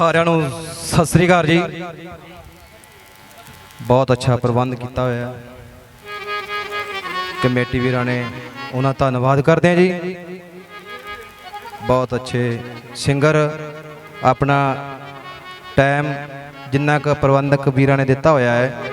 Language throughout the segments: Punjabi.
ਸਾਰਿਆਂ ਨੂੰ ਸਤਿ ਸ੍ਰੀ ਅਕਾਲ ਜੀ। ਬਹੁਤ ਅੱਛਾ ਪ੍ਰਬੰਧ ਕੀਤਾ ਹੋਇਆ। ਕਮੇਟੀ ਵੀਰਾਂ ਨੇ ਉਹਨਾਂ ਧੰਨਵਾਦ ਕਰਦੇ ਹਾਂ ਜੀ। ਬਹੁਤ ਅੱਛੇ ਸਿੰਗਰ ਆਪਣਾ ਟਾਈਮ ਜਿੰਨਾ ਕੁ ਪ੍ਰਬੰਧਕ ਵੀਰਾਂ ਨੇ ਦਿੱਤਾ ਹੋਇਆ ਹੈ।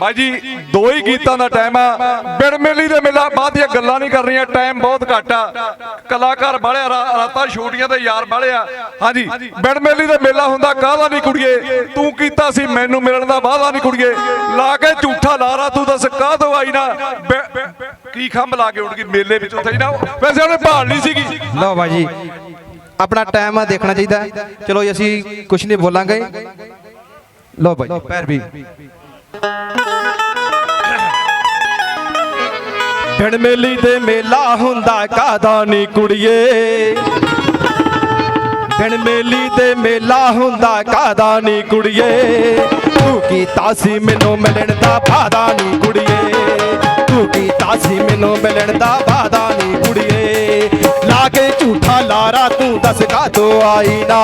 ਬਾਈ ਦੋ ਹੀ ਗੀਤਾਂ ਦਾ ਟਾਈਮ ਆ। ਬਿੜ ਮੇਲੀ ਦੇ ਮੇਲਾ ਬਾਅਦ ਦੀਆਂ ਗੱਲਾਂ ਨਹੀਂ ਕਰਨੀਆਂ ਟਾਈਮ ਬਹੁਤ ਘੱਟ ਆ। ਕਲਾਕਾਰ ਬਾਲੇ ਰਾਤਾਂ ਛੋਟੀਆਂ ਤੇ ਯਾਰ ਬਾਲੇ ਆ। ਹਾਂਜੀ ਬਿੜ ਮੇਲੀ ਦੇ ਮੇਲਾ ਹੁੰਦਾ ਕਾਹਦਾ ਨਹੀਂ ਕੁੜੀਏ? ਤੂੰ ਕੀਤਾ ਸੀ ਮੈਨੂੰ ਮਿਲਣ ਦਾ ਵਾਅਦਾ ਨਹੀਂ ਕੁੜੀਏ। ਲਾ ਕੇ ਝੂਠਾ ਲਾਰਾ ਤੂੰ ਦੱਸ ਕਾਹਦੋਂ ਆਈ ਨਾ? ਕੀ ਖੰਭ ਲਾ ਕੇ ਉੱਡ ਗਈ ਮੇਲੇ ਵਿੱਚ ਉੱਥੇ ਨਾ ਵੈਸੇ ਉਹਨੇ ਭਾਲ ਨਹੀਂ ਸੀਗੀ। ਲਓ ਬਾਈ ਜੀ ਆਪਣਾ ਟਾਈਮ ਦੇਖਣਾ ਚਾਹੀਦਾ। ਚਲੋ ਜੀ ਅਸੀਂ ਕੁਝ ਨਹੀਂ ਬੋਲਾਂਗੇ। ਲਓ ਬਾਈ ਪੈਰ ਵੀ ਭਿੜ ਮੇਲੀ ਤੇ ਮੇਲਾ ਹੁੰਦਾ ਕਾਦਾ ਨੀ ਕੁੜੀਏ? ਭਿੜ ਮੇਲੀ ਤੇ ਮੇਲਾ ਹੁੰਦਾ ਕਾਦਾ ਨੀ ਕੁੜੀਏ? ਤੂੰ ਕੀਤਾ ਸੀ ਮੈਨੂੰ ਮਿਲਣ ਦਾ ਵਾਦਾ ਨੀ ਕੁੜੀਏ। ਤੂੰ ਕੀਤਾ ਸੀ ਮੈਨੂੰ ਮਿਲਣ ਦਾ ਵਾਦਾ ਨੀ ਕੁੜੀਏ। ਲਾ ਕੇ ਝੂਠਾ ਲਾਰਾ ਤੂੰ ਦੱਸ ਕਾਤੋਂ ਆਈ ਨਾ?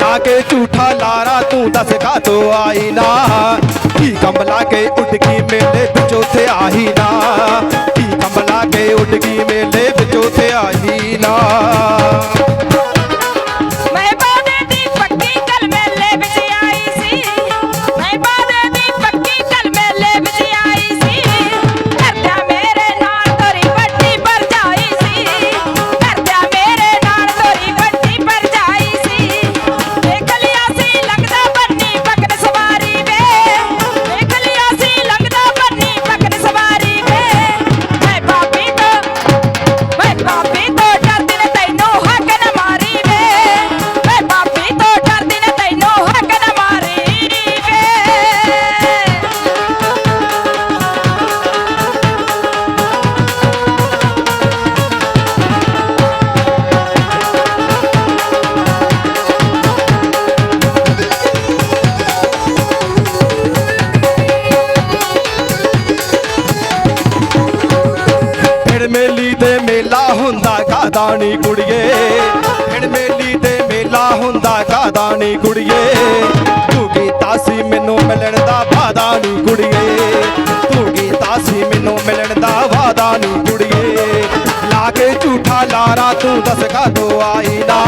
ਲਾ ਕੇ ਝੂਠਾ ਲਾਰਾ ਤੂੰ ਦੱਸ ਕਾਤੋਂ ਆਈ ਨਾ? ਕੀ ਕੰਬਲਾ ਕੇ ਉੱਡ ਗਈ ਮੇਲੇ ਵਿੱਚ ਉੱਥੇ ਆਹੀ ਨਾ? ਹੁੰਦਾ ਕਾਦਾ ਨੀ ਕੁੜੀਏ। ਭਿੜ ਮੇਲੀ ਤੇ ਮੇਲਾ ਹੁੰਦਾ ਕਾਦਾ ਨੀ ਕੁੜੀਏ। ਤੂੰ ਕੀਤਾ ਸੀ ਮੈਨੂੰ ਮਿਲਣ ਦਾ ਵਾਦਾ ਨੀ ਕੁੜੀਏ। ਤੂੰ ਕੀਤਾ ਸੀ ਮੈਨੂੰ ਮਿਲਣ ਦਾ ਵਾਦਾ ਨੀ ਕੁੜੀਏ। ਲਾ ਕੇ ਝੂਠਾ ਲਾਰਾ ਤੂੰ ਦੱਸ ਕਾਦੋਂ ਆਈ ਨਾ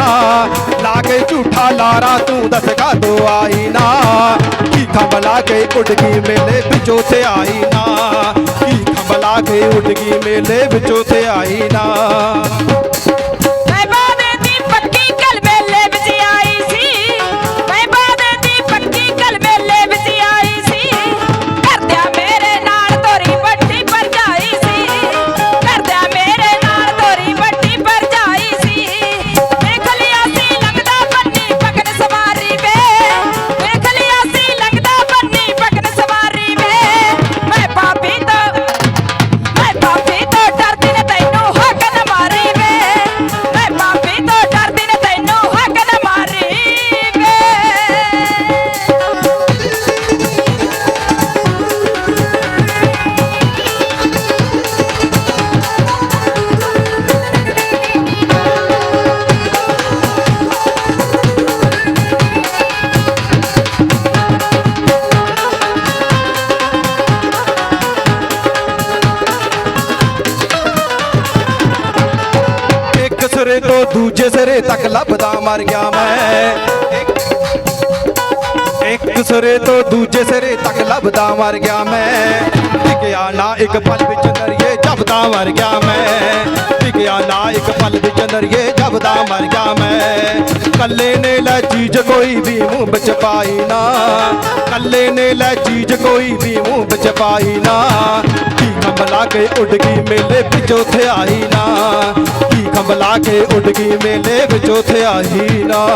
ਲਾ ਕੇ ਝੂਠਾ ਲਾਰਾ ਤੂੰ ਦੱਸ ਕਾਦੋਂ ਆਈ ਨਾ ਕੀ ਖੰਬਲਾ ਕੇ ਉੱਡ ਗਈ ਮੇਲੇ ਵਿੱਚੋਂ ਤੇ ਆਈ ਨਾ ਕੀ ਖੰਬਲਾ ਕੇ ਉੱਡ ਗਈ ਮੇਲੇ ਵਿੱਚੋਂ ਤੇ ਆਈ ਨਾ। ਲੱਭਦਾ ਮੈਂ। ਇੱਕ ਸਿਰੇ ਤੋਂ ਦੂਜੇ ਸਿਰੇ ਤੱਕ ਲੱਭਦਾ ਮਰ ਗਿਆ ਮੈਂ। ਟਿਕਿਆ ਨਾ ਇੱਕ ਪਲ ਵਿੱਚ ਨਰੀਏ ਜਪਦਾ ਮਰ ਗਿਆ ਮੈਂ। ਟਿਕਿਆ ਨਾ ਇੱਕ ਪਲ ਵਿੱਚ ਨਰੀਏ ਜਪਦਾ ਮਰ ਗਿਆ ਮੈਂ। ਕੱਲੇ ਨੇ ਲੈ ਚੀਜ਼ ਕੋਈ ਵੀ ਮੂੰਹ ਵਿੱਚ ਪਾਈ ਨਾ। ਕੱਲੇ ਨੇ ਲੈ ਚੀਜ਼ ਕੋਈ ਵੀ ਮੂੰਹ ਵਿੱਚ ਪਾਈ ਨਾ। ਕੀ ਕੇ ਉੱਡ ਗਈ ਮੇਲੇ ਵਿੱਚ ਉੱਥੇ ਆਈ ਨਾ। ਕੀ ਕੰਬਲਾ ਕੇ ਉੱਡ ਗਈ ਮੇਲੇ ਵਿੱਚ ਉੱਥੇ ਆਈ ਨਾ।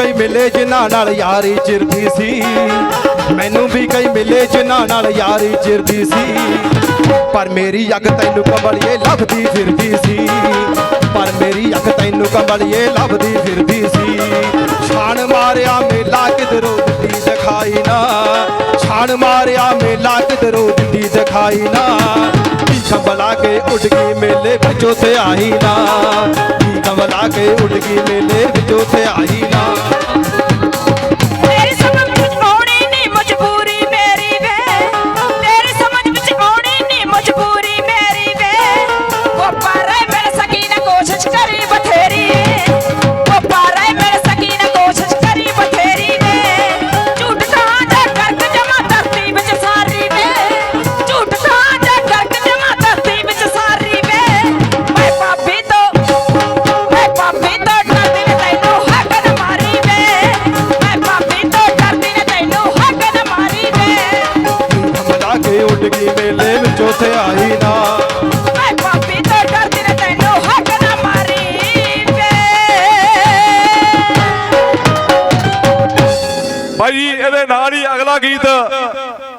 ਮਿਲੇ ਜਿਨ੍ਹਾਂ ਨਾਲ ਯਾਰੀ ਚਿਰਦੀ ਸੀ। ਮੈਨੂੰ ਵੀ ਕਈ ਮਿਲੇ ਜਿਨ੍ਹਾਂ ਨਾਲ ਯਾਰੀ ਚਿਰਦੀ ਸੀ। ਪਰ ਮੇਰੀ ਅੱਗ ਤੈਨੂੰ ਕੰਬਲੀਏ ਲੱਭਦੀ ਫਿਰਦੀ ਸੀ। ਪਰ ਮੇਰੀ ਅੱਗ ਤੈਨੂੰ ਕੰਬਲੀਏ ਲੱਭਦੀ ਫਿਰਦੀ ਸੀ। ਛਾਣ ਮਾਰਿਆ ਮੇਲਾ ਕਿਧਰੋਂ ਦਿੱਤੀ ਦਿਖਾਈ ਨਾ। ਛਾਣ ਮਾਰਿਆ ਮੇਲਾ ਕਿਧਰੋਂ ਦਿੱਤੀ ਦਿਖਾਈ ਨਾ। ਕੀ ਕੇ ਉੱਡ ਗਈ ਮੇਲੇ ਵਿੱਚੋਂ ਤੇ ਆਈ ਨਾ। ਕੀ ਕੇ ਉੱਡ ਗਈ ਮੇਲੇ ਵਿੱਚੋਂ ਤੇ ਆਈ ਨਾ।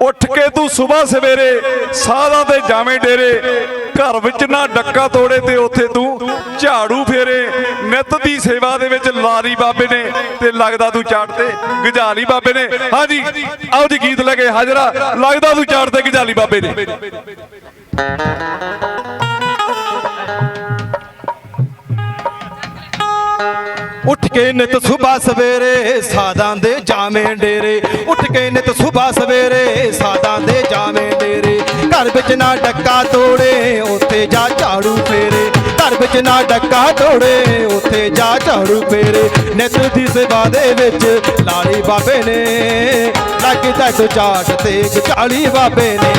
ਉੱਠ ਕੇ ਤੂੰ ਸਵੇਰ ਸਵੇਰੇ ਸਾਧਾਂ ਤੇ ਜਾਵੇਂ ਡੇਰੇ, ਘਰ ਵਿੱਚ ਨਾ ਡੱਕਾ ਤੋੜੇ ਤੇ ਉੱਥੇ ਤੂੰ ਝਾੜੂ ਫੇਰੇ। ਨਿਤ ਦੀ ਸੇਵਾ ਦੇ ਵਿੱਚ ਲਾਰੀ ਬਾਬੇ ਨੇ ਤੇ ਲੱਗਦਾ ਤੂੰ ਚਾੜ ਤੇ ਗਜਾਲੀ ਬਾਬੇ ਨੇ। ਹਾਂਜੀ, ਆਓ ਜੀ ਗੀਤ ਲੈ ਕੇ ਹਾਜ਼ਰਾ। ਲੱਗਦਾ ਤੂੰ ਚਾੜ ਤੇ ਗਜਾਲੀ ਬਾਬੇ ਨੇ। ਉੱਠ ਕੇ ਨਿਤ ਸੁਬਾ ਸਵੇਰੇ ਸਾਦਾਂ ਦੇ ਜਾਵੇਂ ਡੇਰੇ। ਉੱਠ ਕੇ ਨਿਤ ਸੁਬਾ ਸਵੇਰੇ ਸਾਦਾਂ ਦੇ ਜਾਵੇਂ ਡੇਰੇ। ਘਰ ਵਿੱਚ ਨਾ ਡੱਕਾ ਤੋੜੇ, ਉੱਥੇ ਜਾ ਝਾੜੂ ਫੇਰੇ। ਘਰ ਵਿੱਚ ਨਾ ਡੱਕਾ ਤੋੜੇ, ਉੱਥੇ ਜਾ ਝਾੜੂ ਫੇਰੇ। ਨਿਤ ਦੀ ਸੇਵਾ ਦੇ ਵਿੱਚ ਲਾਲੀ ਬਾਬੇ ਨੇ। ਲੱਗਦਾ ਤੂੰ ਚਾਟ ਤੇ ਗਚਾਲੀ ਬਾਬੇ ਨੇ।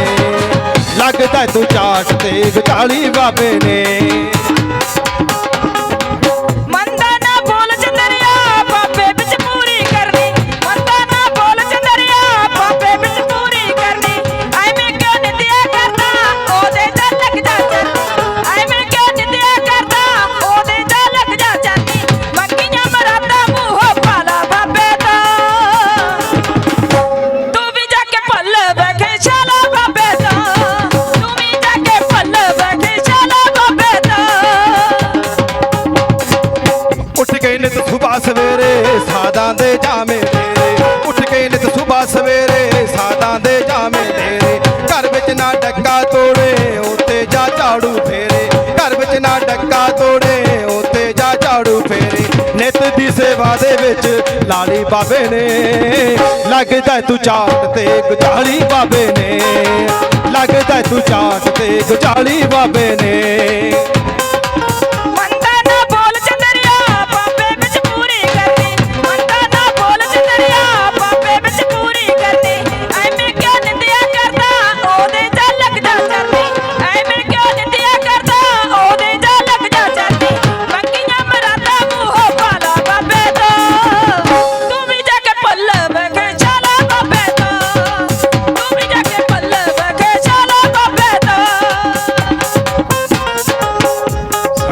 ਲੱਗਦਾ ਤੂੰ ਚਾਟ ਤੇ ਗਚਾਲੀ ਬਾਬੇ ਨੇ। ਸੁਬਾ ਸਵੇਰੇ ਸਾਦਾ ਦੇ ਜਾਵੇਂ ਤੇਰੇ। ਉੱਠ ਕੇ ਨਿਤ ਸੁਬਾ ਸਵੇਰੇ ਸਾਦਾ ਦੇ ਜਾਵੇਂ ਤੇਰੇ। ਘਰ ਵਿੱਚ ਨਾ ਡੱਕਾ ਤੋੜੇ ਉੱਤੇ ਜਾ ਝਾੜੂ ਫੇਰੇ। ਘਰ ਵਿੱਚ ਨਾ ਡੱਕਾ ਤੋੜੇ ਉੱਤੇ ਜਾ ਝਾੜੂ ਫੇਰੇ। ਨਿਤ ਦੀ ਸੇਵਾ ਦੇ ਵਿੱਚ ਲਾਲੀ ਬਾਬੇ ਨੇ। ਲੱਗਦਾ ਤੂੰ ਚਾਟ ਤੇ ਗੁਜਾਲੀ ਬਾਬੇ ਨੇ। ਲੱਗਦਾ ਤੂੰ ਚਾਟ ਤੇ ਗੁਜਾਲੀ ਬਾਬੇ ਨੇ।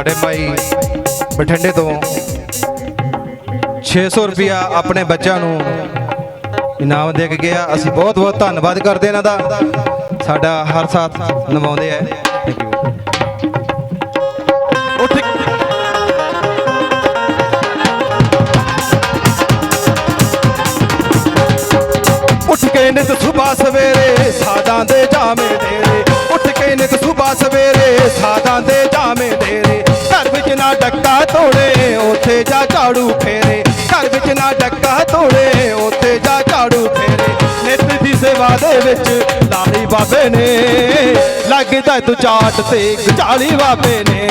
ਸਾਡੇ ਭਾਈ ਬਠਿੰਡੇ ਤੋਂ 600 ਰੁਪਿਆ ਆਪਣੇ ਬੱਚਿਆਂ ਨੂੰ ਇਨਾਮ ਦੇ ਕੇ ਗਿਆ। ਅਸੀਂ ਬਹੁਤ ਬਹੁਤ ਧੰਨਵਾਦ ਕਰਦੇ ਇਹਨਾਂ ਦਾ। ਸਾਡਾ ਹਰ ਸਾਥ ਨਿਭਾਉਂਦੇ ਆ। ਥੈਂਕ ਉੱਠ ਕੇ ਨਿਤ ਸੁਬਾ ਸਵੇਰੇ ਸਾਦਾ ਦੇ ਜਾਵੇਂ ਉੱਥੇ ਜਾ ਝਾੜੂ ਫੇਰੇ। ਘਰ ਵਿੱਚ ਨਾ ਡੱਕਾ ਤੋੜੇ, ਉੱਥੇ ਜਾ ਝਾੜੂ ਫੇਰੇ। ਨਿਤ ਦੀ ਸੇਵਾ ਦੇ ਵਿੱਚ ਲਾਲੀ ਬਾਬੇ ਨੇ। ਲੱਗਦਾ ਤੂੰ ਚਾਟ ਤੇ ਗਚਾਲੀ ਬਾਬੇ ਨੇ।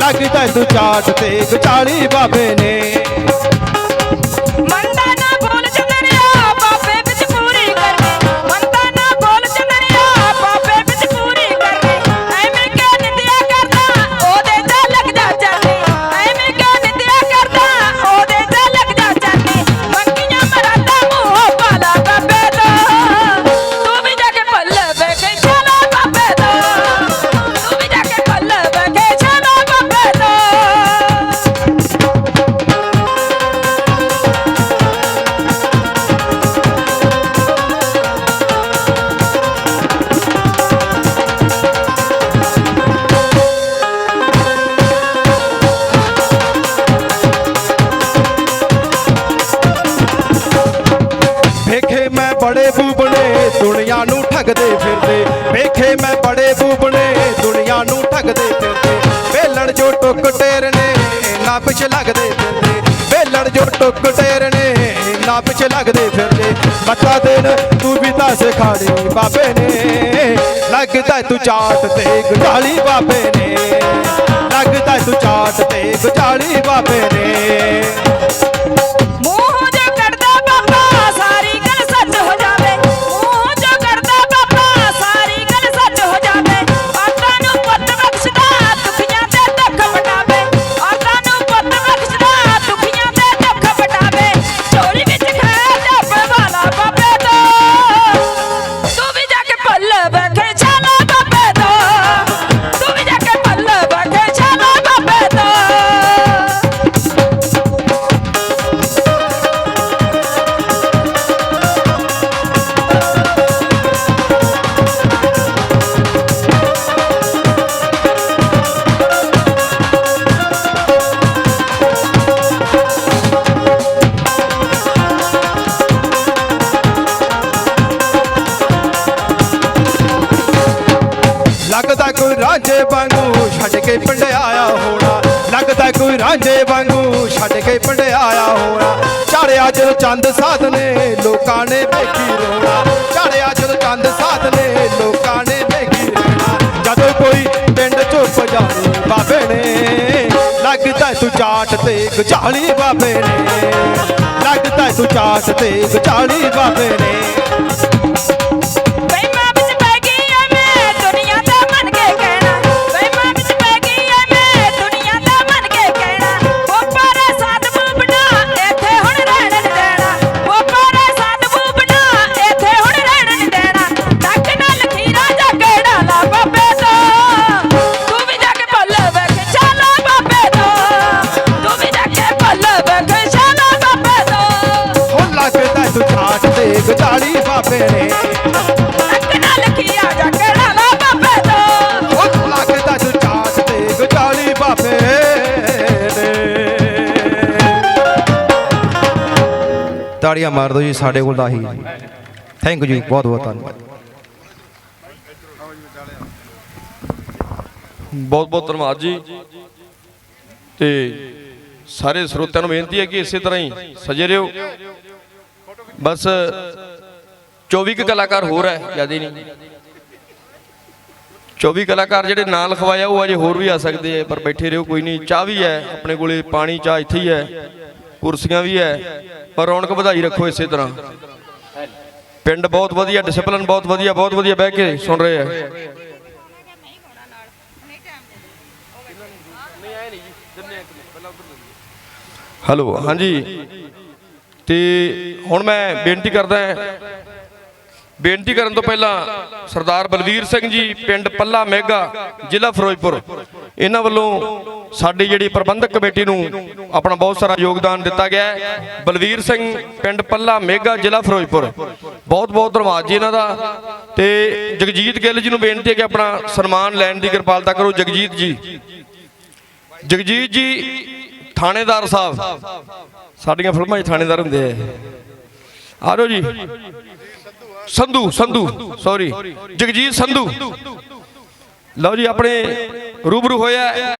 ਲੱਗਦਾ ਤੂੰ ਚਾਟ ਤੇ ਗਚਾਲੀ ਬਾਬੇ ਨੇ। ਵੇਲਣ ਜੋ ਟੁੱਕ ਟੇਰਨੇ, ਨਾ ਪਿੱਛੇ ਲੱਗਦੇ ਫਿਰਦੇ। ਮੱਤਾ ਦੇਣ, ਤੂੰ ਵੀ ਤਾਂ ਸਿਖਾੜੀ ਬਾਬੇ ਨੇ। ਲੱਗਦਾ ਤੂੰ ਚਾਟ ਤੇ ਗਟਾਲੀ ਬਾਬੇ ਨੇ। ਲੱਗਦਾ ਤੂੰ ਚਾਟ ਤੇ ਗਟਾਲੀ ਬਾਬੇ ਨੇ। ਲੱਗਦਾ ਵਾਂਗੂ ਛੱਡ ਕੇ ਪਿੰਡ ਹੋਣਾ ਝਾੜਿਆ ਜਦੋਂ ਚੰਦ ਸਾਧ ਨੇ, ਲੋਕਾਂ ਨੇ ਵੇਖੀ ਰੋਣਾ। ਝਾੜਿਆ ਜਦੋਂ ਚੰਦ ਸਾਧ ਨੇ, ਲੋਕਾਂ ਨੇ ਵੇਖੀ ਰੋਣਾ। ਜਦੋਂ ਕੋਈ ਪਿੰਡ ਚੁੱਪ ਜਾਣੀ ਬਾਬੇ ਨੇ, ਲੱਗਦਾ ਤੂੰ ਚਾਟ ਤੇ ਗਚਾਲੀ ਬਾਬੇ ਨੇ। ਲੱਗਦਾ ਤੂੰ ਚਾਟ ਤੇ ਗਚਾਲੀ ਬਾਬੇ ਨੇ। ਤਾੜੀਆਂ ਮਾਰ ਦਿਓ ਜੀ, ਸਾਡੇ ਕੋਲ ਤਾਂ ਆਹੀ ਥੈਂਕ ਯੂ ਜੀ, ਬਹੁਤ ਬਹੁਤ ਧੰਨਵਾਦ। ਬਹੁਤ ਬਹੁਤ ਧੰਨਵਾਦ ਜੀ। ਤੇ ਸਾਰੇ ਸਰੋਤਿਆਂ ਨੂੰ ਬੇਨਤੀ ਹੈ ਕਿ ਇਸੇ ਤਰ੍ਹਾਂ ਹੀ ਸਜੇ ਰਹੋ। ਬਸ 24 ਕੁ ਕਲਾਕਾਰ ਹੋਰ ਹੈ, ਜ਼ਿਆਦਾ ਨਹੀਂ। 24 ਕਲਾਕਾਰ ਜਿਹੜੇ ਨਾਂ ਲਿਖਵਾਇਆ ਉਹ ਅਜੇ ਹੋਰ ਵੀ ਆ ਸਕਦੇ ਆ ਪਰ ਬੈਠੇ ਰਹੋ, ਕੋਈ ਨਹੀਂ। ਚਾਹ ਵੀ ਹੈ, ਆਪਣੇ ਕੋਲੇ ਪਾਣੀ, ਚਾਹ ਇੱਥੇ ਹੀ ਹੈ। ਕੁਰਸੀਆਂ ਵੀ ਹੈ। ਰੌਣਕ ਵਧਾਈ ਰੱਖੋ ਇਸੇ ਤਰ੍ਹਾਂ। ਪਿੰਡ ਬਹੁਤ ਵਧੀਆ ਡਿਸਪਲਿਨ ਬਹੁਤ ਵਧੀਆ ਬਹੁਤ ਵਧੀਆ ਬਹਿ ਕੇ ਸੁਣ ਰਹੇ ਆ। ਹੈਲੋ ਹਾਂਜੀ। ਤੇ ਹੁਣ ਮੈਂ ਬੇਨਤੀ ਕਰਦਾ ਹਾਂ ਬੇਨਤੀ ਕਰਨ ਤੋਂ ਪਹਿਲਾਂ ਸਰਦਾਰ ਬਲਵੀਰ ਸਿੰਘ ਜੀ, ਪਿੰਡ ਪੱਲਾ ਮੇਗਾ, ਜ਼ਿਲ੍ਹਾ ਫਿਰੋਜ਼ਪੁਰ। ਇਹਨਾਂ ਵੱਲੋਂ ਸਾਡੀ ਜਿਹੜੀ ਪ੍ਰਬੰਧਕ ਕਮੇਟੀ ਨੂੰ ਆਪਣਾ ਬਹੁਤ ਸਾਰਾ ਯੋਗਦਾਨ ਦਿੱਤਾ ਗਿਆ ਹੈ। ਬਲਵੀਰ ਸਿੰਘ, ਪਿੰਡ ਪੱਲਾ ਮੇਗਾ, ਜ਼ਿਲ੍ਹਾ ਫਿਰੋਜ਼ਪੁਰ। ਬਹੁਤ ਬਹੁਤ ਧੰਨਵਾਦ ਜੀ ਇਹਨਾਂ ਦਾ। ਤੇ ਜਗਜੀਤ ਗਿੱਲ ਜੀ ਨੂੰ ਬੇਨਤੀ ਹੈ ਕਿ ਆਪਣਾ ਸਨਮਾਨ ਲੈਣ ਦੀ ਕਿਰਪਾਲਤਾ ਕਰੋ। ਜਗਜੀਤ ਜੀ। ਜਗਜੀਤ ਜੀ, ਥਾਣੇਦਾਰ ਸਾਹਿਬ। ਸਾਡੀਆਂ ਫਿਲਮਾਂ 'ਚ ਥਾਣੇਦਾਰ ਹੁੰਦੇ ਆ ਆ ਜਾਓ ਜੀ। ਸੰਧੂ ਸੰਧੂ ਸੌਰੀ ਜਗਜੀਤ ਸੰਧੂ। ਲਓ ਜੀ ਆਪਣੇ ਰੂਬਰੂ ਹੋਇਆ